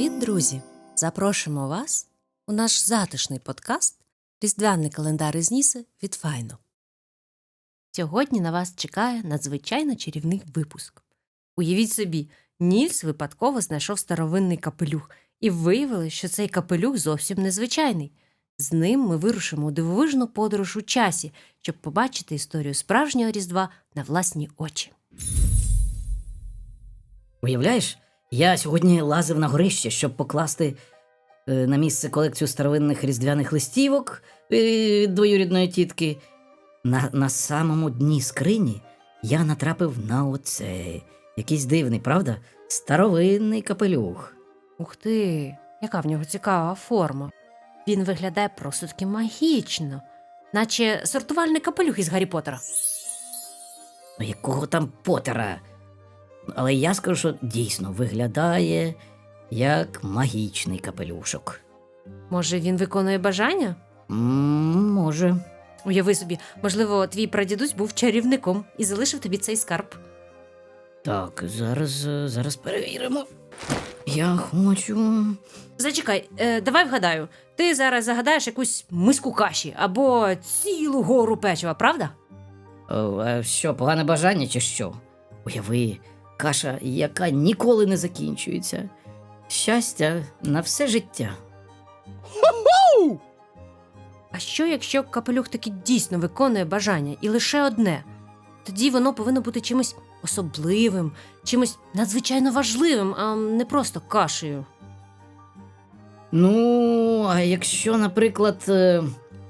Привіт, друзі! Запрошуємо вас у наш затишний подкаст Різдвяний календар із Ніси від Файно. Сьогодні на вас чекає надзвичайно чарівний випуск. Уявіть собі, Нільс випадково знайшов старовинний капелюх і виявили, що цей капелюх зовсім незвичайний. З ним ми вирушимо у дивовижну подорож у часі, щоб побачити історію справжнього Різдва на власні очі. Уявляєш, я сьогодні лазив на горище, щоб покласти е, на місце колекцію старовинних різдвяних листівок е, від двоюрідної тітки. На, на самому дні скрині я натрапив на оце. Якийсь дивний, правда? Старовинний капелюх. Ух ти, яка в нього цікава форма. Він виглядає просто таки магічно, наче сортувальний капелюх із Гаррі Поттера. Ну, якого там Потера? Але я скажу, що дійсно виглядає як магічний капелюшок. Може, він виконує бажання? М, може. Уяви собі, можливо, твій прадідусь був чарівником і залишив тобі цей скарб. Так, зараз, е, зараз перевіримо. Я хочу. Зачекай, е, давай вгадаю. Ти зараз загадаєш якусь миску каші або цілу гору печива, правда? О, а що, погане бажання чи що? Уяви, каша, яка ніколи не закінчується. Щастя на все життя. А що, якщо капелюх таки дійсно виконує бажання і лише одне? Тоді воно повинно бути чимось особливим, чимось надзвичайно важливим, а не просто кашею. Ну, а якщо, наприклад, е,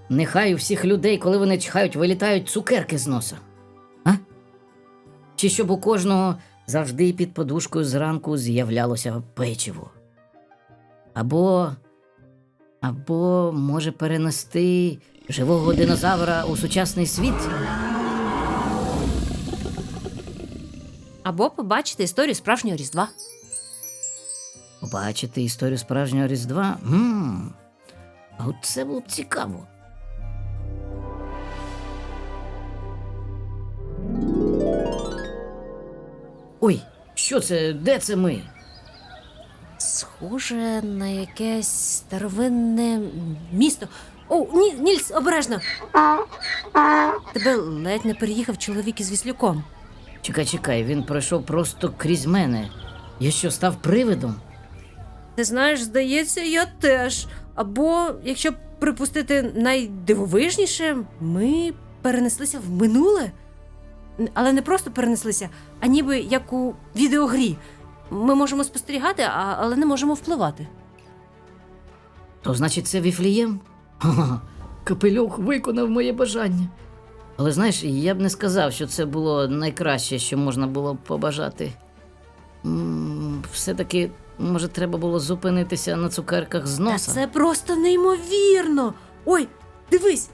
нехай у всіх людей, коли вони чхають, вилітають цукерки з носа. А? Чи щоб у кожного завжди під подушкою зранку з'являлося печиво? Або. Або може перенести живого динозавра у сучасний світ? Або побачити історію справжнього Різдва. Побачити історію справжнього Різдва? Мм. А от це було б цікаво. Ой, що це? Де це ми? Схоже на якесь старовинне місто. О, ні, Нільс, обережно. Тебе ледь не переїхав чоловік із віслюком. Чекай, чекай, він пройшов просто крізь мене. Я що, став привидом? Ти знаєш, здається, я теж. Або, якщо припустити найдивовижніше, ми перенеслися в минуле. Але не просто перенеслися, а ніби як у відеогрі. Ми можемо спостерігати, а- але не можемо впливати. То значить, це Віфлієм? Ха-ха, капелюх виконав моє бажання. Але знаєш, я б не сказав, що це було найкраще, що можна було б побажати. М, Все-таки, може, треба було зупинитися на цукерках з Та носа. це просто неймовірно. Ой, дивись,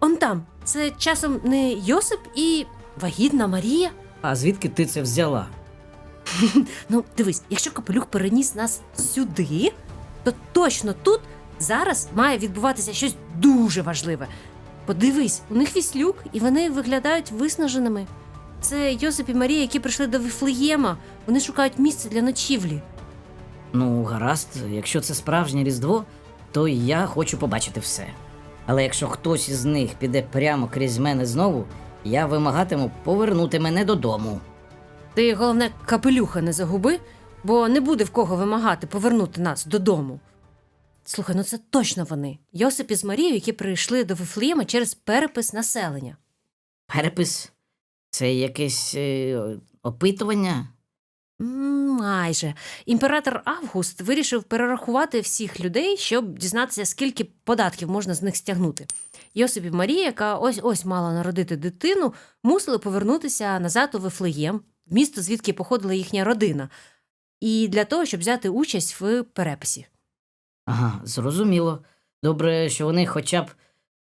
он там. Це часом не Йосип і вагітна Марія. А звідки ти це взяла? Ну, дивись, якщо капелюх переніс нас сюди, то точно тут зараз має відбуватися щось дуже важливе. Подивись, у них віслюк, і вони виглядають виснаженими. Це Йосип і Марія, які прийшли до Вифлеєма. Вони шукають місце для ночівлі. Ну, гаразд, якщо це справжнє Різдво, то я хочу побачити все. Але якщо хтось із них піде прямо крізь мене знову, я вимагатиму повернути мене додому. Ти головне капелюха не загуби, бо не буде в кого вимагати повернути нас додому. Слухай, ну це точно вони. Йосип із Марією, які прийшли до Вифлеєма через перепис населення. Перепис це якесь е, опитування. Майже імператор Август вирішив перерахувати всіх людей, щоб дізнатися, скільки податків можна з них стягнути. Йосип і Марія, яка ось ось мала народити дитину, мусили повернутися назад у Вифлеєм, місто, звідки походила їхня родина, і для того, щоб взяти участь в переписі. Ага, зрозуміло. Добре, що вони хоча б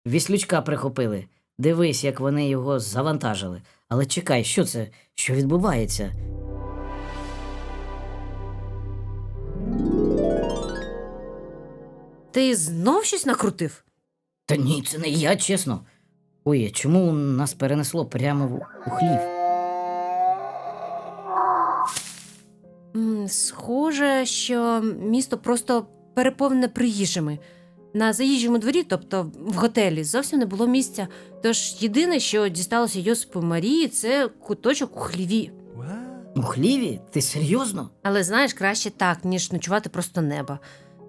віслючка прихопили. Дивись, як вони його завантажили. Але чекай, що це? Що відбувається? Ти знов щось накрутив? Та ні, це не я, чесно. Ой, а чому нас перенесло прямо в- у хлів? М, Схоже, що місто просто переповнене приїжджими. На заїжджому дворі, тобто в готелі, зовсім не було місця. Тож єдине, що дісталося Йосипу Марії, це куточок у хліві. У хліві? Ти серйозно? Але знаєш, краще так, ніж ночувати просто неба.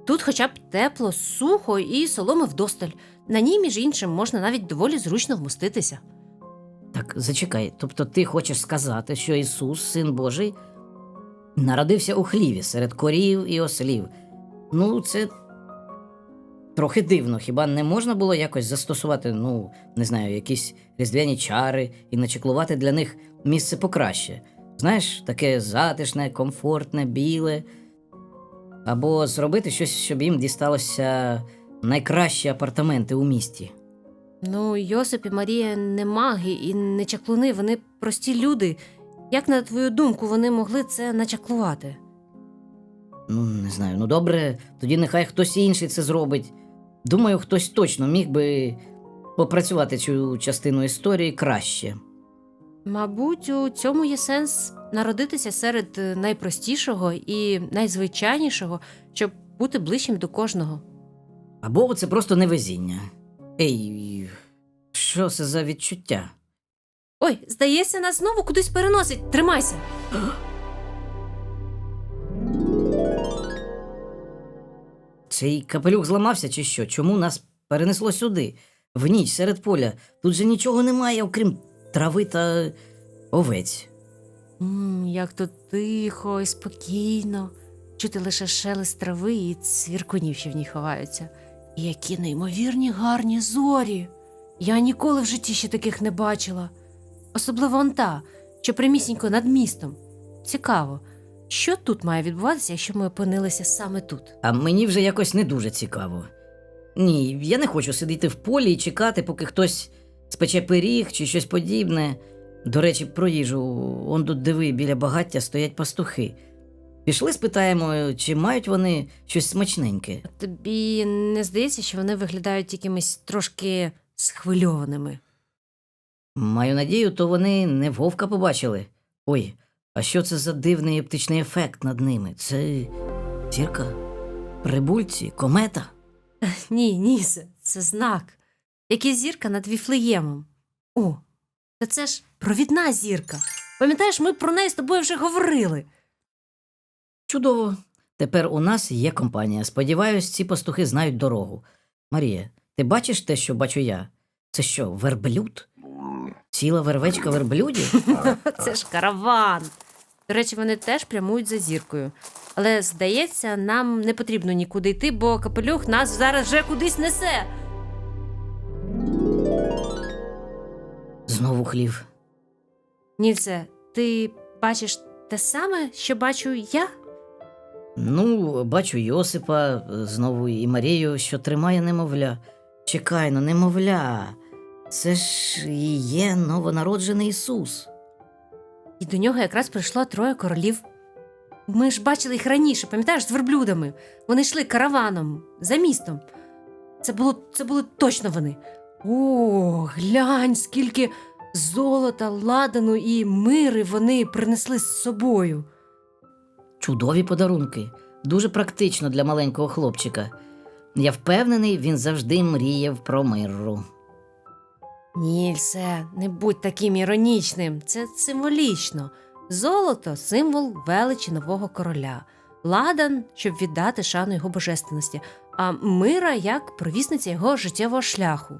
Тут хоча б тепло, сухо і соломи вдосталь. На ній, між іншим, можна навіть доволі зручно вмоститися. Так, зачекай. Тобто ти хочеш сказати, що Ісус, Син Божий, народився у хліві серед корів і ослів. Ну, це трохи дивно. Хіба не можна було якось застосувати, ну, не знаю, якісь різдвяні чари і начеклувати для них місце покраще? Знаєш, таке затишне, комфортне, біле. Або зробити щось, щоб їм дісталося найкращі апартаменти у місті. Ну, Йосип і Марія не маги і не чаклуни, вони прості люди. Як, на твою думку, вони могли це начаклувати? Ну, не знаю. Ну добре, тоді нехай хтось інший це зробить. Думаю, хтось точно міг би попрацювати цю частину історії краще. Мабуть, у цьому є сенс народитися серед е, найпростішого і найзвичайнішого, щоб бути ближчим до кожного. Або це просто невезіння. Ей, що це за відчуття? Ой, здається, нас знову кудись переносить. Тримайся. Цей капелюх зламався чи що? Чому нас перенесло сюди? В ніч серед поля. Тут же нічого немає, окрім трави та овець. м як тут тихо і спокійно. Чути лише шелест трави і цвіркунів, що в ній ховаються. І які неймовірні гарні зорі. Я ніколи в житті ще таких не бачила. Особливо он та, що прямісінько над містом. Цікаво, що тут має відбуватися, якщо ми опинилися саме тут? А мені вже якось не дуже цікаво. Ні, я не хочу сидіти в полі і чекати, поки хтось спече пиріг чи щось подібне. До речі, про їжу, он тут диви, біля багаття стоять пастухи. Пішли, спитаємо, чи мають вони щось смачненьке. Тобі не здається, що вони виглядають якимись трошки схвильованими? Маю надію, то вони не вовка побачили. Ой, а що це за дивний оптичний ефект над ними? Це зірка? Прибульці, комета? Ні, ні, це, це знак. Як і зірка над Віфлеємом. О, та це ж провідна зірка. Пам'ятаєш, ми про неї з тобою вже говорили. Чудово. Тепер у нас є компанія. Сподіваюсь, ці пастухи знають дорогу. Марія, ти бачиш те, що бачу я? Це що, верблюд? Ціла вервечка верблюдів? Це ж караван. До речі, вони теж прямують за зіркою. Але здається, нам не потрібно нікуди йти, бо капелюх нас зараз вже кудись несе. Знову хлів. Нільце, ти бачиш те саме, що бачу я? Ну, бачу Йосипа, знову і Марію, що тримає немовля. Чекай, ну немовля. Це ж і є новонароджений Ісус. І до нього якраз прийшло троє королів. Ми ж бачили їх раніше, пам'ятаєш, з верблюдами. Вони йшли караваном за містом. Це було, це були точно вони. О, глянь, скільки золота, ладану і мири вони принесли з собою. Чудові подарунки. Дуже практично для маленького хлопчика. Я впевнений, він завжди мріяв про миру. Нільсе, не будь таким іронічним, це символічно. Золото символ величі нового короля, ладан, щоб віддати шану його божественності, а мира як провісниця його життєвого шляху.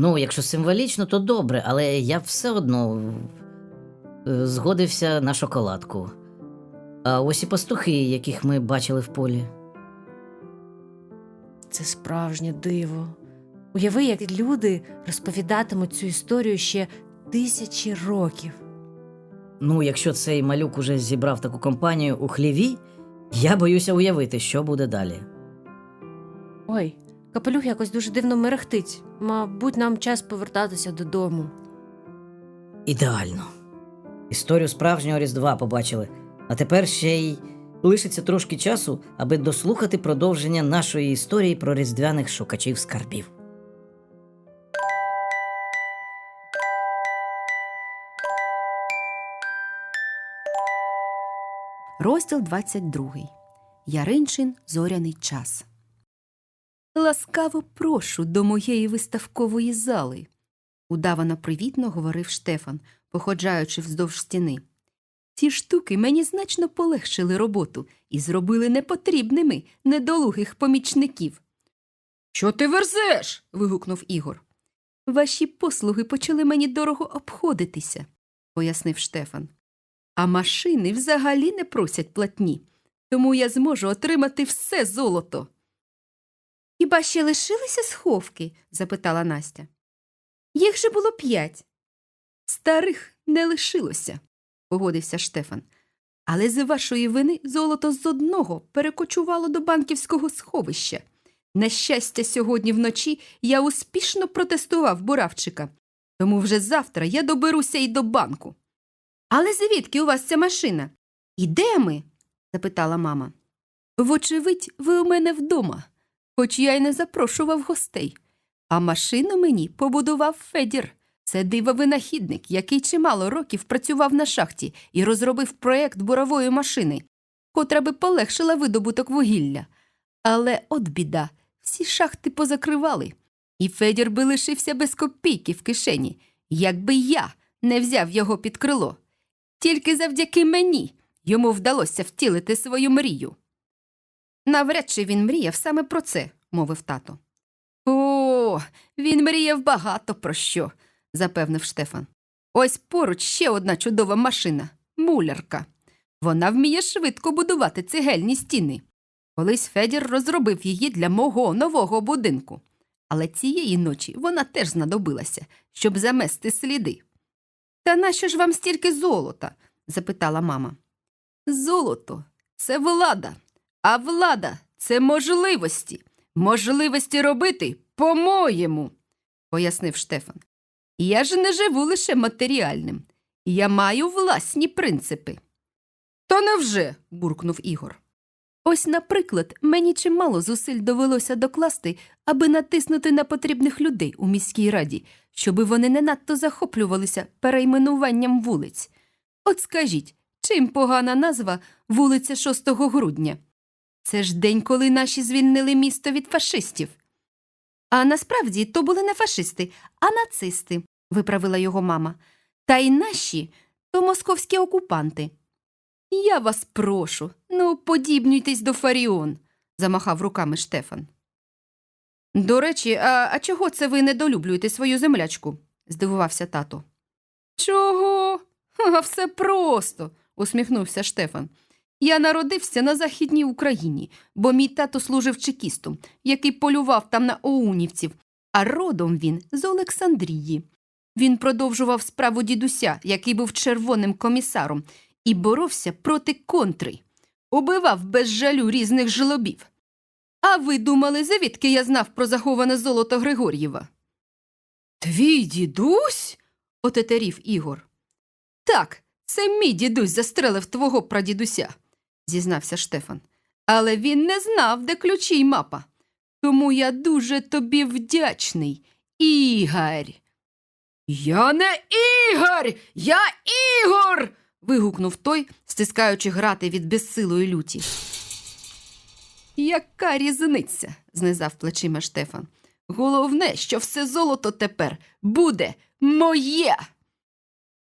Ну, якщо символічно, то добре, але я все одно е, згодився на шоколадку. А ось і пастухи, яких ми бачили в полі. Це справжнє диво. Уяви, як люди розповідатимуть цю історію ще тисячі років. Ну, якщо цей малюк уже зібрав таку компанію у хліві, я боюся уявити, що буде далі. Ой, капелюх якось дуже дивно мерехтить. Мабуть, нам час повертатися додому. Ідеально. Історію справжнього Різдва побачили, а тепер ще й лишиться трошки часу, аби дослухати продовження нашої історії про різдвяних шукачів скарбів. Розділ 22. Яринчин зоряний час. Ласкаво прошу до моєї виставкової зали, удавано привітно говорив Штефан, походжаючи вздовж стіни. Ці штуки мені значно полегшили роботу і зробили непотрібними недолугих помічників. Що ти верзеш? вигукнув Ігор. Ваші послуги почали мені дорого обходитися, пояснив Штефан. А машини взагалі не просять платні, тому я зможу отримати все золото. Хіба ще лишилися сховки? запитала Настя. Їх же було п'ять. Старих не лишилося, погодився Штефан. Але з вашої вини золото з одного перекочувало до банківського сховища. На щастя, сьогодні вночі я успішно протестував буравчика, тому вже завтра я доберуся і до банку. Але звідки у вас ця машина? І де ми? запитала мама. Вочевидь, ви у мене вдома, хоч я й не запрошував гостей. А машину мені побудував Федір. Це диво-винахідник, який чимало років працював на шахті і розробив проєкт бурової машини, котра би полегшила видобуток вугілля. Але от біда, всі шахти позакривали, і Федір би лишився без копійки в кишені, якби я не взяв його під крило. Тільки завдяки мені йому вдалося втілити свою мрію. Навряд чи він мріяв саме про це, мовив тато. О, він мріяв багато про що, запевнив Штефан. Ось поруч ще одна чудова машина мулярка. Вона вміє швидко будувати цегельні стіни. Колись Федір розробив її для мого нового будинку. Але цієї ночі вона теж знадобилася, щоб замести сліди. Та нащо ж вам стільки золота? запитала мама. Золото це влада, а влада це можливості. Можливості робити по-моєму, пояснив Штефан. Я ж не живу лише матеріальним. Я маю власні принципи. Та невже? буркнув Ігор. Ось, наприклад, мені чимало зусиль довелося докласти, аби натиснути на потрібних людей у міській раді, щоби вони не надто захоплювалися перейменуванням вулиць. От скажіть, чим погана назва вулиця 6 грудня? Це ж день, коли наші звільнили місто від фашистів. А насправді то були не фашисти, а нацисти, виправила його мама. Та й наші то московські окупанти. Я вас прошу, ну подібнюйтесь до Фаріон, замахав руками Штефан. До речі, а, а чого це ви недолюблюєте свою землячку? здивувався тато. Чого? А все просто, усміхнувся Штефан. Я народився на Західній Україні, бо мій тато служив чекістом, який полював там на оунівців, а родом він з Олександрії. Він продовжував справу дідуся, який був червоним комісаром, і боровся проти контри, убивав без жалю різних жлобів. А ви думали, звідки я знав про заховане золото Григор'єва? Твій дідусь? отетерів Ігор. Так, це мій дідусь застрелив твого прадідуся, зізнався Штефан. Але він не знав, де ключі й мапа. Тому я дуже тобі вдячний, Ігор. Я не Ігор! Я Ігор. вигукнув той, стискаючи грати від безсилої люті. Яка різниця? знизав плечима Штефан. Головне, що все золото тепер буде моє.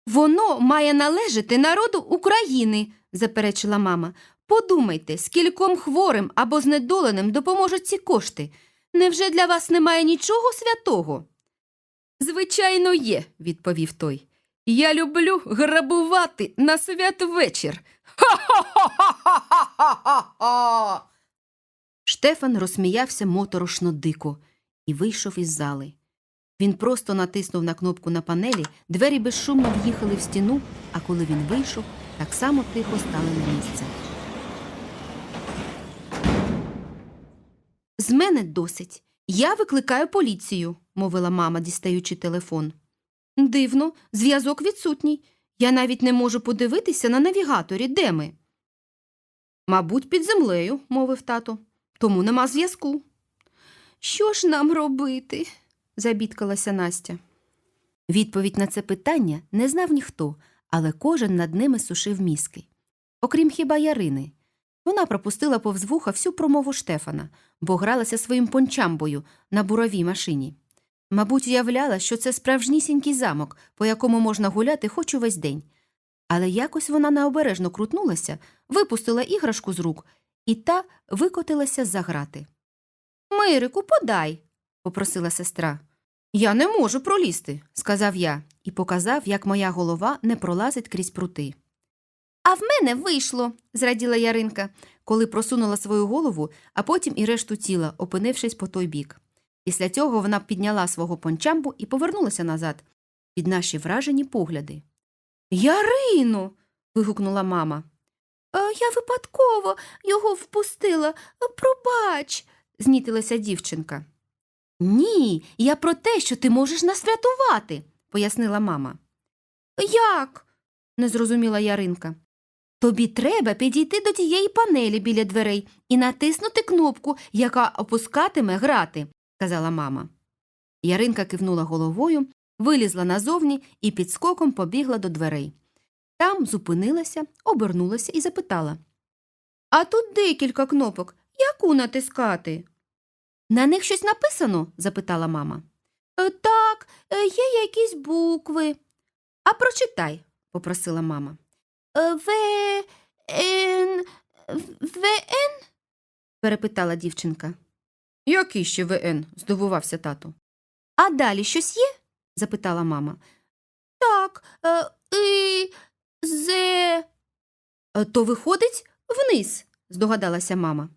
Воно має належати народу України, заперечила мама. Подумайте, скільком хворим або знедоленим допоможуть ці кошти. Невже для вас немає нічого святого? Звичайно, є, відповів той. Я люблю грабувати на святвечір. Ха-ха-ха-ха-ха-ха-ха! Штефан розсміявся моторошно дико і вийшов із зали. Він просто натиснув на кнопку на панелі, двері безшумно в'їхали в стіну, а коли він вийшов, так само тихо стали на місце. З мене досить. Я викликаю поліцію, мовила мама, дістаючи телефон. Дивно, зв'язок відсутній. Я навіть не можу подивитися на навігаторі, де ми. Мабуть, під землею, мовив тато. Тому нема зв'язку. Що ж нам робити? Забідкалася Настя. Відповідь на це питання не знав ніхто, але кожен над ними сушив мізки. окрім хіба Ярини. Вона пропустила повз вуха всю промову Штефана, бо гралася своїм пончамбою на буровій машині. Мабуть, уявляла, що це справжнісінький замок, по якому можна гуляти хоч увесь день. Але якось вона необережно крутнулася, випустила іграшку з рук, і та викотилася за грати. Мирику, подай, попросила сестра. Я не можу пролізти, сказав я і показав, як моя голова не пролазить крізь прути. А в мене вийшло, зраділа Яринка, коли просунула свою голову, а потім і решту тіла, опинившись по той бік. Після цього вона підняла свого пончамбу і повернулася назад під наші вражені погляди. Ярино. вигукнула мама. «Е, Я випадково його впустила. Пробач, знітилася дівчинка. Ні, я про те, що ти можеш нас врятувати, пояснила мама. Як? не зрозуміла Яринка. Тобі треба підійти до тієї панелі біля дверей і натиснути кнопку, яка опускатиме грати, сказала мама. Яринка кивнула головою, вилізла назовні і підскоком побігла до дверей. Там зупинилася, обернулася і запитала А тут декілька кнопок. Яку натискати? На них щось написано? запитала мама. «Е, Так, е, є якісь букви. А прочитай, попросила мама. «Е, В Н В Н? перепитала дівчинка. Який ще ВН? здивувався тато. А далі щось є? запитала мама. Так, І, З. То виходить вниз, здогадалася мама.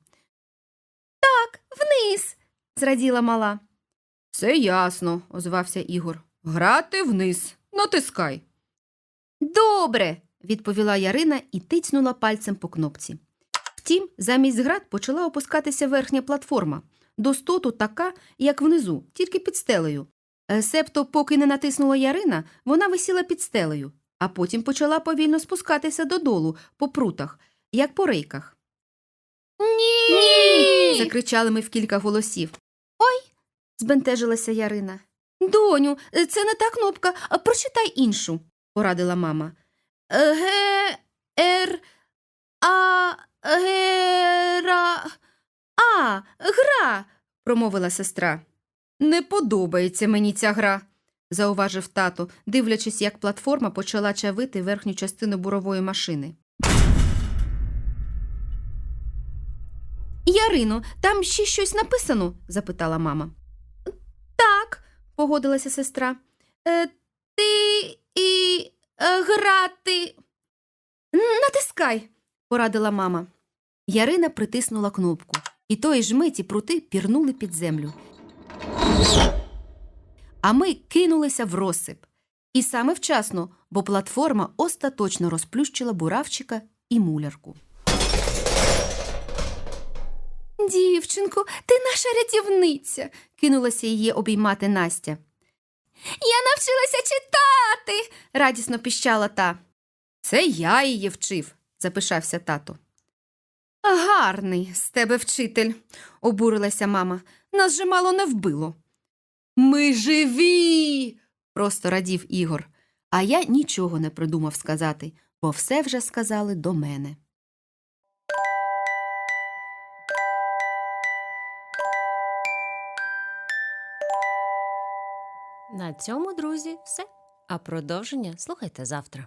Так, вниз, зраділа мала. Все ясно, озвався Ігор. Грати вниз. Натискай. Добре, відповіла Ярина і тицнула пальцем по кнопці. Втім, замість град почала опускатися верхня платформа, достоту така, як внизу, тільки під стелею. Е, Себто, поки не натиснула Ярина, вона висіла під стелею, а потім почала повільно спускатися додолу, по прутах, як по рейках. Ні. закричали ми в кілька голосів. Збентежилася Ярина. Доню, е, це не та кнопка, прочитай іншу, порадила мама. Е, Г, Р, А, Гера. А, гра, промовила сестра. Не подобається мені ця гра, зауважив тато, дивлячись, як платформа почала чавити верхню частину бурової машини. Ярино, там ще щось написано? запитала мама. Погодилася сестра. Е, ти і е, грати. Натискай, порадила мама. Ярина притиснула кнопку, і тої ж миті прути пірнули під землю. А ми кинулися в розсип. І саме вчасно, бо платформа остаточно розплющила буравчика і мулярку. Дівчинко, ти наша рятівниця, кинулася її обіймати Настя. Я навчилася читати, радісно піщала та. Це я її вчив, запишався тато. Гарний з тебе вчитель, обурилася мама. Нас же мало не вбило. Ми живі. просто радів Ігор. А я нічого не придумав сказати, бо все вже сказали до мене. На цьому, друзі, все. А продовження слухайте завтра.